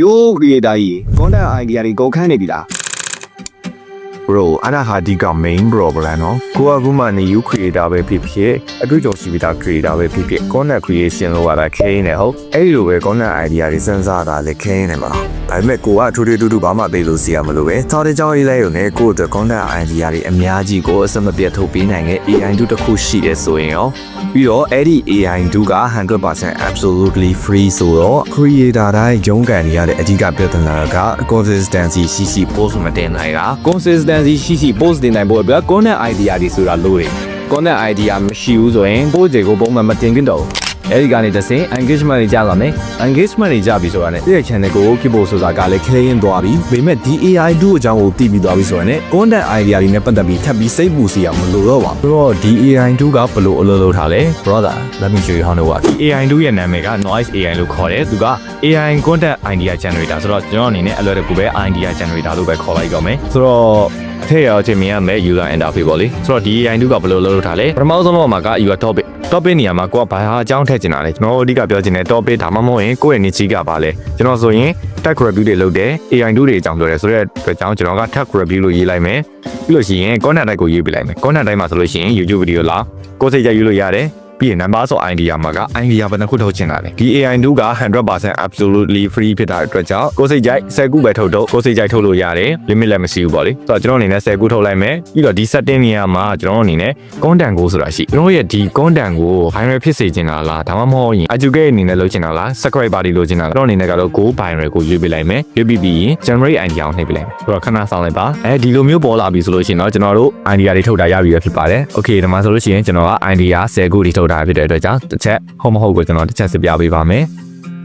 ယိုး creator ကြီး content idea တွေကုန်ခန်းနေပြီလား bro အဲ့ဒါဟာဒီက main problem နော်ကိုကခုမှနေ you creator ပဲဖြစ်ဖြစ်အတွေ့အကြုံရှိပြီးသား creator ပဲဖြစ်ဖြစ် content creation လုပ်ရတာခဲနေတယ်ဟုတ်အဲ့ဒီလိုပဲ content idea တွေစဉ်းစားတာလည်းခဲနေမှာဒါပေမဲ့ကိုကထွေထွေတူတူဘာမှပေးလို့စီရမလို့ပဲသောတဲ့ကြောင်းရေးလိုက်ရုံနဲ့ကို့အတွက် content idea တွေအများကြီးကိုအစမပြတ်ထုတ်ပေးနိုင်တဲ့ AI တူတစ်ခုရှိတယ်ဆိုရင်ရောပြီးတော့အဲ့ဒီ AI တူက100% absolutely free ဆိုတော့ creator တိုင်းရုန်းကန်နေရတဲ့အဓိကပြဿနာက consistency ရှိရှိ post မတင်နိုင်တာ consistency ရှိရှိ post တင်နိုင်ဖို့အတွက် content idea တွေဆိုတာလို့ရတယ် content idea မရှိဘူးဆိုရင် post တွေကိုပုံမှန်မတင်ခင်တော့ဘူး အဲဒီကနေတစ်ဆင့် engagement တွေကြာလာမယ် engagement တွေကြာပြီဆိုတာနဲ့ဒီရဲ့ channel ကိုကြည့်ဖို့ဆိုတာကလည်း clean သွားပြီဒါပေမဲ့ဒီ AI 2အကြောင်းကိုသိပြီးသွားပြီဆိုရင် content idea တွေနဲ့ပတ်သက်ပြီးထပ်ပြီးစိတ်ပူစီရမလို့တော့ပါဘူးဆိုတော့ဒီ AI 2ကဘယ်လိုအလုပ်လုပ်ထားလဲ brother let me show you how to work ဒီ AI 2ရဲ့နာမည်က noise AI လို့ခေါ်တယ်သူက AI content idea generator ဆိုတော့ကျွန်တော်အနေနဲ့အလွယ်တကူပဲ idea generator လို့ပဲခေါ်လိုက်တော့မယ်ဆိုတော့အထက်ရောက်ချင်းမြင်ရမယ် user interface ပေါ့လေဆိုတော့ဒီ AI 2ကဘယ်လိုလုပ်လုပ်ထားလဲပထမဆုံးတော့မှာက user topic topic နေရာမှာကိုကဘာအကြောင်းထည့်ချင်တာလဲကျွန်တော်အဓိကပြောချင်တဲ့ topic ဒါမှမဟုတ်ရင်ကိုယ့်ရဲ့ niche ကပါလဲကျွန်တော်ဆိုရင် tech review တွေလုပ်တယ် AI 2တွေအကြောင်းပြောတယ်ဆိုတော့အတွက်ကြောင့်ကျွန်တော်က tech review လို့ရေးလိုက်မယ်ပြီးလို့ရှိရင် content တိုင်းကိုရေးပြလိုက်မယ် content တိုင်းမှာဆိုလို့ရှိရင် YouTube video လားကိုယ်စိတ်ကြယူလို့ရတယ် ပြီးရင် number ဆို idea မှာက idea ဘယ်နှခုထုတ်ချင်တာလဲဒီ AI 2က100% absolutely free ဖြစ်တာအတွက်ကြောင့်ကိုယ်စိတ်ကြိုက်10ခုပဲထုတ်တော့ကိုယ်စိတ်ကြိုက်ထုတ်လို့ရတယ် limit လည်းမရှိဘူးပေါ့လေဆိုတော့ကျွန်တော်အနေနဲ့10ခုထုတ်လိုက်မယ်ပြီးတော့ဒီ setting နေရာမှာကျွန်တော်အနေနဲ့ content ကိုဆိုတာရှိကျွန်တော်ရဲ့ဒီ content ကို viral ဖြစ်စေချင်တာလားဒါမှမဟုတ်ရင် educate အနေနဲ့လုပ်ချင်တာလား subscriber တွေလုပ်ချင်တာလားကျွန်တော်အနေနဲ့ကတော့ go viral ကိုရွေးပေးလိုက်မယ်ရွေးပြီးပြီးရင် generate idea ကိုနှိပ်ပေးလိုက်မယ်ဆိုတော့ခဏဆောင်လိုက်ပါအဲဒီလိုမျိုးပေါ်လာပြီဆိုလို့ရှိရင်တော့ကျွန်တော်တို့ idea တွေထုတ်တာရပြီပဲဖြစ်ပါတယ် okay ဒီမှာဆိုလို့ရှိရင်ကျွန်တော်က idea 10ခုတွေထုတ်တာဖြစ်တဲ့အတွက်ကြောင့်တစ်ချက်ဟုတ်မဟုတ်ကိုကျွန်တော်တစ်ချက်စပြပေးပါမယ်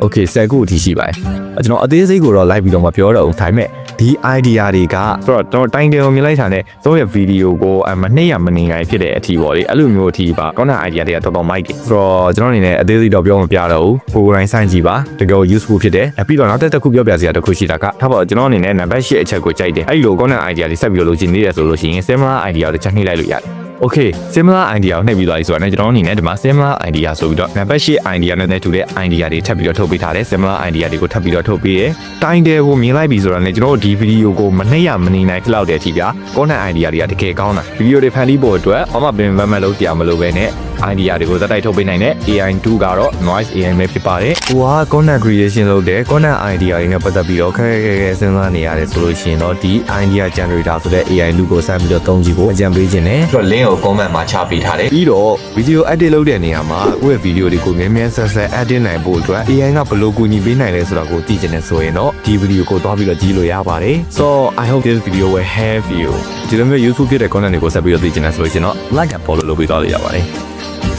okay 10ခုအထိရှိပါတယ်အဲကျွန်တော်အသေးစိတ်ကိုတော့လိုက်ပြီးတော့မပြောတော့ဘူးဒါပေမဲ့ဒီ idea တွေကဆိုတော့ကျွန်တော်တိုင်တယ်ကိုမြင်လိုက်တာနဲ့သောရဲ့ဗီဒီယိုကိုအမနှစ်ရမနေနိုင်ဖြစ်တဲ့အထီပေါ့လေအဲ့လိုမျိုးအထီပါ content idea တွေကတော်တော်မိုက်တယ်ဆိုတော့ကျွန်တော်အနေနဲ့အသေးစိတ်တော့ပြောမပြတော့ဘူးကိုယ်ကိုယ်တိုင်စိုက်ကြည့်ပါတကယ် useful ဖြစ်တယ်အပြီးတော့နောက်တစ်ခုပြောပြစရာတစ်ခုရှိတာကထားပါကျွန်တော်အနေနဲ့ number 8အချက်ကိုကြိုက်တယ်အဲ့လို content idea တွေဆက်ပြီးတော့လုပ်ချင်နေတယ်ဆိုလို့ရှိရင် similar idea တွေချက်နှိပ်လိုက်လို့ရတယ် Okay similar idea ကိုနှိပ်ပြီးသွားပြီဆိုတာနဲ့ကျွန်တော်အနေနဲ့ဒီမှာ similar idea ဆိုပြီးတော့ number 8 idea နဲ့တူတဲ့ idea တွေထပ်ပြီးတော့ထုတ်ပေးထားတယ် similar idea တွေကိုထပ်ပြီးတော့ထုတ်ပေးရယ်တိုင်တယ်ကိုမြင်လိုက်ပြီဆိုတာနဲ့ကျွန်တော်တို့ဒီဗီဒီယိုကိုမနှိပ်ရမနေနိုင်ဖြစ်လောက်တဲ့အထိပြ content idea တွေကတကယ်ကောင်းတာဗီဒီယိုတွေဖန်တီးဖို့အတွက်ဘာမှပင်ပန်းမလုပ်တရားမလို့ပဲနဲ့ idea တွေကိုသက်တိုက်ထုတ်ပေးနိုင်တဲ့ AI 2ကတော့ noise AI ပဲဖြစ်ပါတယ်။ဟိုက content creation လုပ်တဲ့ content idea တွေနဲ့ပတ်သက်ပြီးတော့ခက်ခဲခဲစဉ်းစားနေရတယ်ဆိုလို့ရှိရင်တော့ဒီ idea generator ဆိုတဲ့ AI လူကိုစမ်းပြီးတော့သုံးကြည့်ဖို့အကြံပေးခြင်းနဲ့ပြီးတော့ link ကို comment မှာချပေးထားတယ်။ပြီးတော့ video edit လုပ်တဲ့နေရာမှာကိုယ့်ရဲ့ video တွေကိုမြန်မြန်ဆက်ဆက် edit နိုင်ဖို့အတွက် AI ကဘယ်လိုကူညီပေးနိုင်လဲဆိုတာကိုသိချင်တယ်ဆိုရင်တော့ဒီ video ကိုသွားပြီးတော့ကြည့်လို့ရပါတယ်။ So I hope this video will help you ဒီလိုမျိုး useful ဖြစ်တဲ့ content တွေကိုဆက်ပြီးတော့သိချင်တယ်ဆိုလို့ရှိရင်တော့ like and follow လုပ်ပေးသွားလို့ရပါတယ်။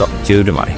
ဆိုကျေးဇူးတင်ပါတယ်